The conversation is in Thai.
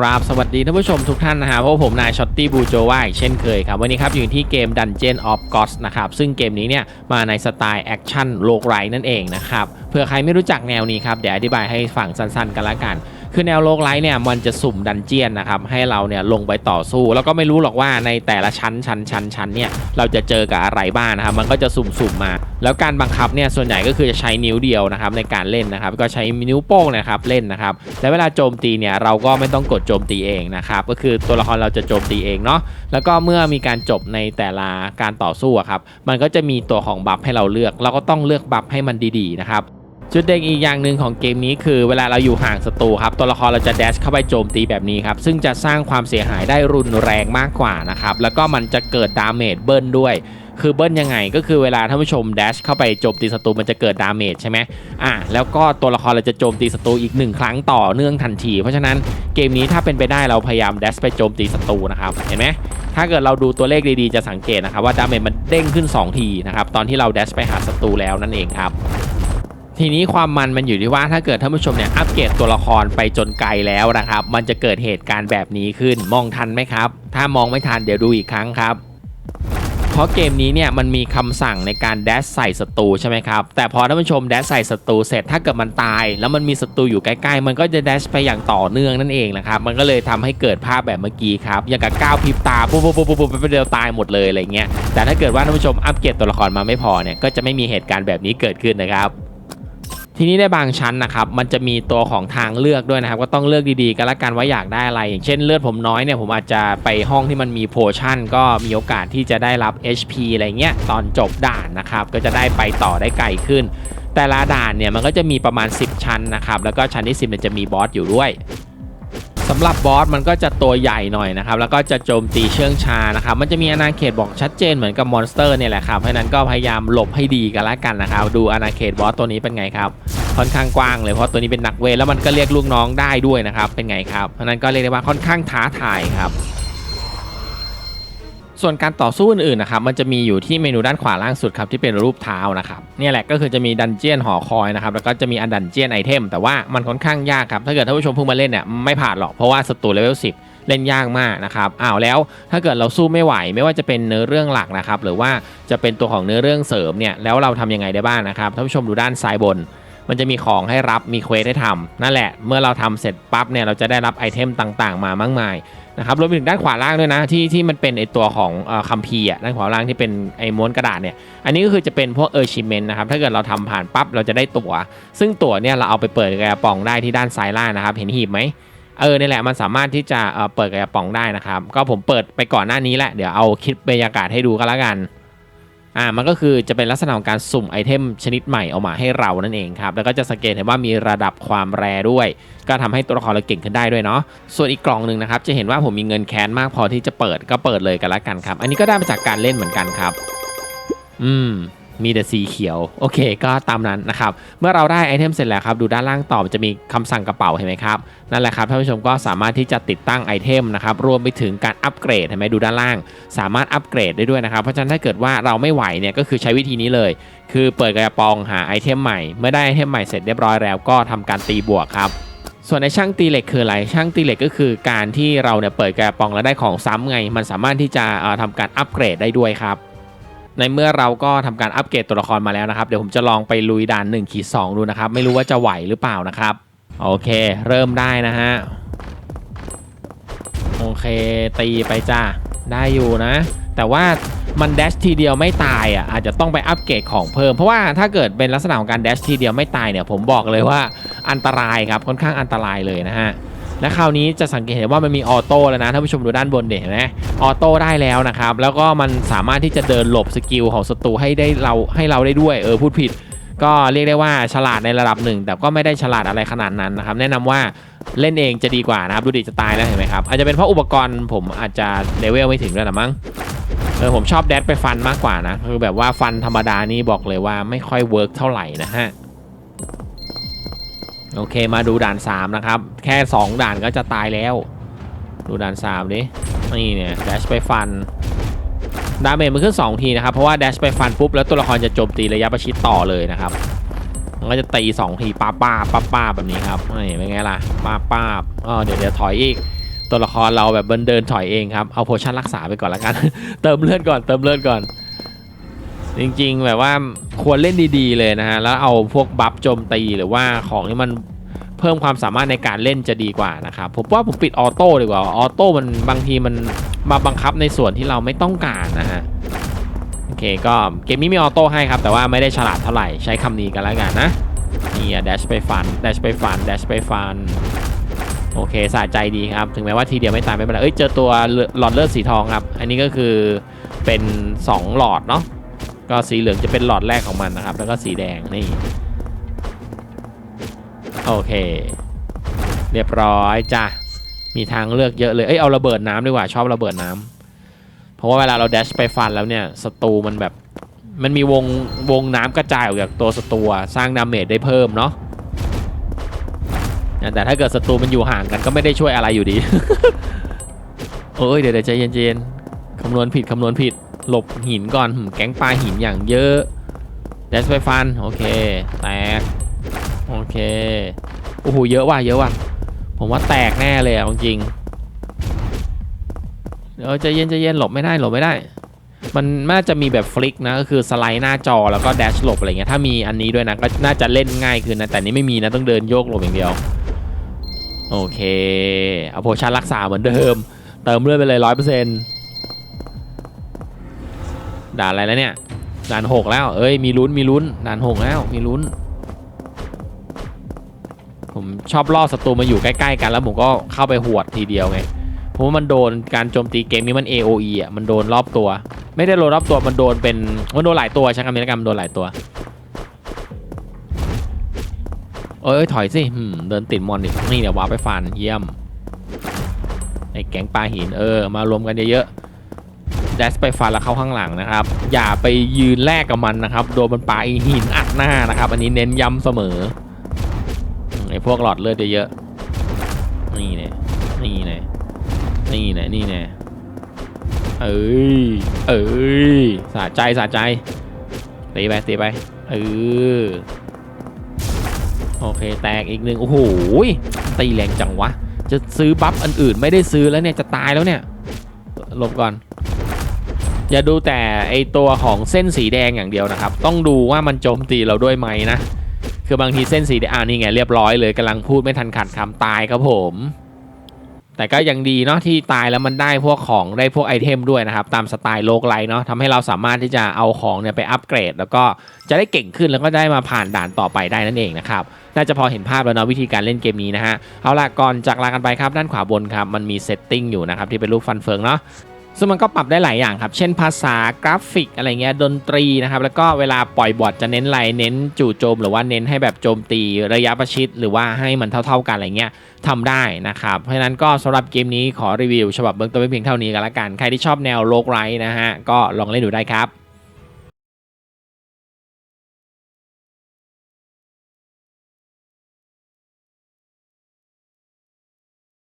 กราบสวัสดีท่านผู้ชมทุกท่านนะฮะพวกผมนายช็อตตี้บูโจว่าอีกเช่นเคยครับ วันนี้ครับอยู่ที่เกม Dungeon of Gods นะครับ ซึ่งเกมนี้เนี่ยมาในสไตล์แอคชั่นโลกไรนั่นเองนะครับเผื่อใครไม่รู้จักแนวนี้ครับ เดี๋ยวอธิบายให้ฟังสั้นๆ กันละกัน คือแนวโลกไลท์เนี่ยมันจะสุ่มดันเจียนนะครับให้เราเนี่ยลงไปต่อสู้ แล้วก็ไม่รู้หรอกว่าในแต่ละชั้นชั้นชั้นชั้นเนี่ยเราจะเจอกับอะไรบ้างนะครับมันก็จะสุ่มๆมา แล้วการบังคับเนี่ยส่วนใหญ่ก็คือจะใช้นิ้วเดียวนะครับในการเล่นนะครับก็ใช้นิ้วโป้งนะครับเล่นนะครับและเวลาโจมตีเนี่ยเราก็ไม่ต้องกดโจมตีเองนะครับก็คือตัวละครเราจะโจมตีเองเนาะแล้วก็เมื่อมีการจบในแต่ละการต่อสู้อะครับมันก็จะมีตัวของบัฟให้เราเลือก เราก็ต้องเลือกบัฟให้มันดีๆนะครับ จุดเด่นอีกอย่างหนึ่งของเกมนี้คือเวลาเราอยู่ห่างศัตรูครับตัวละครเราจะแดชเข้าไปโจมตีแบบนี้ครับซึ่งจะสร้างความเสียหายได้รุนแรงมากกว่านะครับแล้วก็มันจะเกิดดาเมจเบิ้ลด้วย คือเบิ้ลยังไงก็คือเวลาท่านผู้ชมแดชเข้าไปโจมตีศัตรูมันจะเกิดดาเมจใช่ไหมอะแล้วก็ตัวละครเราจะโจมตีศัตรูอีกหนึ่งครั้งต่อเนื่องทันที เพราะฉะนั้นเกมนี้ถ้าเป็นไปได้เราพยายามแดชไปโจมตีศัตรูนะครับเห็นไหมถ้าเกิดเราดูตัวเลขดีๆจะสังเกตนะครับว่าดาเมจมันเด้งขึ้นสองทีนะครับตอนที่เราแดชไปหาศัตรูแล้วนั่นเองครับ ทีนี้ความมันมันอยู่ที่ว่าถ้าเกิดท่านผู้ชมเนี่ยอัปเกรดตัวละครไปจนไกลแล้วนะครับ มันจะเกิดเหตุการณ์แบบนี้ขึ้นมองทันไหมครับ ถ้ามองไม่ทันเดี๋ยวดูอีกครั้งครับ เพราะเกมนี้เนี่ยมันมีคำสั่งในการแดชใส่ศัตรูใช่ไหมครับ แต่พอท่านผู้ชมแดชใส่ศัตรูเสร็จถ้าเกิดมันตาย แล้วมันมีศัตรูอยู่ใกล้ๆ มันก็จะแดชไปอย่างต่อเนื่องนั่นเองนะครับมันก็เลยทำให้เกิดภาพแบบเมื่อกี้ครับอย่างกับก้าวพิบตาปุ๊บปุ๊บปุ๊บปุ๊บปุ๊บไปเดียวตายหมดเลยอะไรเงี้ยแต่ถ้าเกิดว่าท่านผู้ชมอัปเกรดตัวละครมาไม่พอเนี่ยก็จะไม่มีเหตุการณ์แบบนี้เกิดขึ้นนะครับ ทีนี้ในบางชั้นนะครับมันจะมีตัวของทางเลือกด้วยนะครับ ก็ต้องเลือกดีๆกันละกันว่าอยากได้อะไร อย่างเช่นเลือดผมน้อยเนี่ยผมอาจจะไปห้องที่มันมีโพชั่น ก็มีโอกาสที่จะได้รับ HP อะไรเงี้ยตอนจบด่านนะครับ ก็จะได้ไปต่อได้ไกลขึ้น แต่ละด่านเนี่ยมันก็จะมีประมาณ 10 ชั้นนะครับ แล้วก็ชั้นที่ 10เนี่ยจะมีบอสอยู่ด้วย สำหรับบอสมันก็จะตัวใหญ่หน่อยนะครับแล้วก็จะโจมตีเชื่องชานะครับมันจะมีอาณาเขตบอกชัดเจนเหมือนกับมอนสเตอร์เนี่ยแหละครับเพราะนั้นก็พยายามหลบให้ดีกันละกันนะครับดูอาณาเขตบอสตัวนี้เป็นไงครับค่อนข้างกว้างเลยเพราะตัวนี้เป็นนักเวทแล้วมันก็เรียกลูกน้องได้ด้วยนะครับเป็นไงครับเพราะนั้นก็เรียกได้ว่าค่อนข้างท้าทายครับ ส่วนการต่อสู้อื่นๆนะครับมันจะมีอยู่ที่เมนูด้านขวาล่างสุดครับที่เป็นรูปเท้านะครับเนี่ยแหละก็คือจะมีดันเจียนหอคอยนะครับแล้วก็จะมีอันดันเจียนไอเทมแต่ว่ามันค่อนข้างยากครับถ้าเกิดท่านผู้ชมเพิ่งมาเล่นเนี่ยไม่ผ่านหรอกเพราะว่าศัตรูเลเวล10เล่นยากมากนะครับอ้าวแล้วถ้าเกิดเราสู้ไม่ไหวไม่ว่าจะเป็นเนื้อเรื่องหลักนะครับหรือว่าจะเป็นตัวของเนื้อเรื่องเสริมเนี่ยแล้วเราทำยังไงได้บ้างนะครับท่านผู้ชมดูด้านซ้ายบน มันจะมีของให้รับมีเควสให้ทำนั่นแหละ เมื่อเราทำเสร็จปั๊บเนี่ยเราจะได้รับไอเทมต่างๆ มามากมายนะครับรวมไปถึงด้านขวาล่างด้วยนะที่ที่มันเป็นไอตัวของอคัมภีร์อะด้านขวาล่างที่เป็นไอม้วนกระดาษเนี่ยอันนี้ก็คือจะเป็นพวกเออร์ชิเมนนะครับถ้าเกิดเราทำผ่านปั๊บเราจะได้ตั๋ว ซึ่งตั๋วเนี่ยเราเอาไปเปิดกระป๋องได้ที่ด้านซ้ายล่างนะครับ เห็นหีบไหมเออนี่แหละมันสามารถที่จะเเปิดกระป๋องได้นะครับ ก็ผมเปิดไปก่อนหน้านี้แหละเดี๋ยวเอาคลิปบรรยากาศให้ดูกันละกัน อ่ามันก็คือจะเป็นลักษณะของการสุ่มไอเทมชนิดใหม่ออกมาให้เรานั่นเองครับ แล้วก็จะสังเกตเห็นว่ามีระดับความแรด้วย ก็ทำให้ตัวละครเราเก่งขึ้นได้ด้วยเนาะส่วนอีกกล่องหนึ่งนะครับจะเห็นว่าผมมีเงินแค้นมากพอที่จะเปิดก็เปิดเลยกันละกันครับ อันนี้ก็ได้มาจากการเล่นเหมือนกันครับ อืม มีแต่สีเขียว โอเค ก็ตามนั้นนะครับ เมื่อเราได้ไอเทมเสร็จแล้วครับ ดูด้านล่างต่อจะมีคำสั่งกระเป๋าเห็นไหมครับ นั่นแหละครับท่านผู้ชมก็สามารถที่จะติดตั้งไอเทมนะครับ รวมไปถึงการอัปเกรดเห็นไหมดูด้านล่าง สามารถอัปเกรดได้ด้วยนะครับ เพราะฉะนั้นถ้าเกิดว่าเราไม่ไหวเนี่ยก็คือใช้วิธีนี้เลย คือเปิดกระปองหาไอเทมใหม่ เมื่อได้ไอเทมใหม่เสร็จเรียบร้อยแล้วก็ทำการตีบวกครับส่วนในช่างตีเหล็กคืออะไร ช่างตีเหล็กก็คือการที่เราเนี่ยเปิดกระปองแล้วได้ของซ้ำไง มันสามารถที่จะเอ่อทำการอัปเกรดได้ด้วยครับ ในเมื่อเราก็ทำการอัปเกรดตัวละครมาแล้วนะครับ เดี๋ยวผมจะลองไปลุยด่าน1ขีด2ดูนะครับ ไม่รู้ว่าจะไหวหรือเปล่านะครับ โอเค เริ่มได้นะฮะ โอเค ตีไปจ้าได้อยู่นะ แต่ว่ามันแดชทีเดียวไม่ตายอะอาจจะต้องไปอัปเกรดของเพิ่ม เพราะว่าถ้าเกิดเป็นลักษณะของการแดชทีเดียวไม่ตายเนี่ยผมบอกเลยว่าอันตรายครับค่อนข้างอันตรายเลยนะฮะ และคราวนี้จะสังเกตเห็นว่ามันมีออโต้แล้วนะท่านผู้ชมดูด้านบนเด็นไหมออโต้ได้แล้วนะครับ แล้วก็มันสามารถที่จะเดินหลบสกิลของศัตรูให้ได้เราให้เราได้ด้วยเออพูดผิด ก็เรียกได้ว่าฉลาดในระดับหนึ่ง แต่ก็ไม่ได้ฉลาดอะไรขนาดนั้นนะครับ แนะนำว่าเล่นเองจะดีกว่านะครับดูดิจะตายแล้วเห็นไหมครับอาจจะเป็นเพราะอุปกรณ์ผมอาจจะเลเวลไม่ถึงด้วยละมั้งเออผมชอบแดดไปฟันมากกว่านะคือแบบว่าฟันธรรมดานี่บอกเลยว่าไม่ค่อยเวิร์กเท่าไหร่นะฮะ โอเคมาดูด่าน3นะครับ แค่ 2 ด่านก็จะตายแล้ว ดูด่าน3ดินี่เนี่ยแดชไปฟันดาเมจมันขึ้น 2 ทีนะครับ เพราะว่าแดชไปฟันปุ๊บแล้วตัวละครจะโจมตีระยะประชิดต่อเลยนะครับมันก็จะตี 2 ทีป้าป้าป้าป้าแบบนี้ครับนี่เป็นไงล่ะป้าป้าอ๋อเดี๋ยวเดี๋ยวถอยอีก ตัวละครเราแบบเดินถอยเองครับเอาโพชั่นรักษาไปก่อนละกัน เติมเลือดก่อนเติมเลือดก่อน จริงๆ แบบว่าควรเล่นดีๆเลยนะฮะ แล้วเอาพวกบัฟโจมตีหรือว่าของที่มันเพิ่มความสามารถในการเล่นจะดีกว่านะครับผมว่าผมปิดออโต้ดีกว่าออโต้มันบางทีมันมาบังคับในส่วนที่เราไม่ต้องการนะฮะโอเคก็เกมนี้มีออโต้ให้ครับ แต่ว่าไม่ได้ฉลาดเท่าไหร่ใช้คำนี้กันแล้วกันนะนี่อะ dash ไปฟัน dash ไปฟัน dash ไปฟันโอเคสะใจดีครับ ถึงแม้ว่าทีเดียวไม่ตายไม่เป็นไรเอ้ยเจอตัวหลอดเลือดสีทองครับ อันนี้ก็คือเป็น 2 หลอดเนาะ ก็สีเหลืองจะเป็นหลอดแรกของมันนะครับ แล้วก็สีแดงนี่ โอเค เรียบร้อยจ้ะ มีทางเลือกเยอะเลย เอ้ยเอาระเบิดน้ำดีกว่าชอบระเบิดน้ำเพราะว่าเวลาเราแดชไปฟันแล้วเนี่ยศัตรูมันแบบมันมีวงวงน้ำกระจายออกจากตัวศัตรูสร้างดาเมจได้เพิ่มเนาะแต่ถ้าเกิดศัตรูมันอยู่ห่างกันก็ไม่ได้ช่วยอะไรอยู่ดีเอ้ยเดี๋ยวใจเย็นๆคำนวณผิดคำนวณผิด หลบหินก่อนหืมแก๊งปลาหินอย่างเยอะเดสไปฟัน โอเค แตก โอเค โอ้โห เยอะว่ะ เยอะว่ะ ผมว่าแตกแน่เลยอะจริงเดี๋ยวใจเย็นใจเย็นหลบไม่ได้หลบไม่ได้ มันน่าจะมีแบบฟลิกนะ ก็คือสไลด์หน้าจอแล้วก็แดชหลบอะไรเงี้ย ถ้ามีอันนี้ด้วยนะ ก็น่าจะเล่นง่ายขึ้นนะ แต่นี้ไม่มีนะ ต้องเดินโยกหลบอย่างเดียว โอเค เอาโพชั่นรักษาเหมือนเดิม เติมเลือดไปเลยร้อยเปอร์เซ็นต์ ด่านอะไรแล้วเนี่ย ด่านหกแล้ว เอ้ย มีลุ้น มีลุ้น ด่านหกแล้ว มีลุ้น ผมชอบล่อศัตรูมาอยู่ใกล้ๆกันแล้วผมก็เข้าไปหวดทีเดียวไง เพราะว่ามันโดนการโจมตีเกมนี้มัน AOE อะ มันโดนรอบตัว ไม่ได้โดนรอบตัว มันโดนเป็น มันโดนหลายตัวใช้คำนี้แล้วกันมันโดนหลายตัวเอ้ยถอยสิเดินติดมอนอีกนี่เดี๋ยววาไปฟันเยี่ยมไอ้แก๊งปลาหินเออ มารวมกันเยอะๆ แดสไปฟันแล้วเข้าข้างหลังนะครับ อย่าไปยืนแลกกับมันนะครับ โดนมันปาไอหินอัดหน้านะครับ อันนี้เน้นย้ำเสมอไอพวกหลอดเลือดเยอะๆนี่เนี่ยนี่เนี่ยนี่เนี่ยนี่เนี่ยเอ้ยเอ้ยสะใจสะใจตีไปตีไปเออโอเคแตกอีกหนึ่งโอ้โหตีแรงจังวะ จะซื้อบัฟอันอื่นไม่ได้ซื้อแล้วเนี่ยจะตายแล้วเนี่ยหลบก่อน อย่าดูแต่ไอตัวของเส้นสีแดงอย่างเดียวนะครับ ต้องดูว่ามันโจมตีเราด้วยไหมนะ คือบางทีเส้นสีแดงอ่านี่ไงเรียบร้อยเลยกำลังพูดไม่ทันขาดคำตายครับผม แต่ก็ยังดีเนาะที่ตายแล้วมันได้พวกของได้พวกไอเทมด้วยนะครับ ตามสไตล์โลกไลเนาะทำให้เราสามารถที่จะเอาของเนี่ยไปอัปเกรด แล้วก็จะได้เก่งขึ้นแล้วก็ได้มาผ่านด่านต่อไปได้นั่นเองนะครับน่าจะพอเห็นภาพแล้วเนาะวิธีการเล่นเกมนี้นะฮะเอาล่ะก่อนจากลากันไปครับด้านขวาบนครับมันมีเซตติ้งอยู่นะครับที่เป็นรูปฟันเฟืองเนาะ ซึ่งมันก็ปรับได้หลายอย่างครับ เช่นภาษากราฟิกอะไรเงี้ยดนตรีนะครับ แล้วก็เวลาปล่อยบอทจะเน้นไรเน้นจู่โจม หรือว่าเน้นให้แบบโจมตีระยะประชิด หรือว่าให้มันเท่า ๆกันอะไรเงี้ยทำได้นะครับ เพราะฉะนั้นก็สำหรับเกมนี้ขอรีวิวฉบับเบื้องต้นเพียงเท่านี้กันละกัน ใครที่ชอบแนวโลกไรนะฮะก็ลองเล่นดูได้ครับ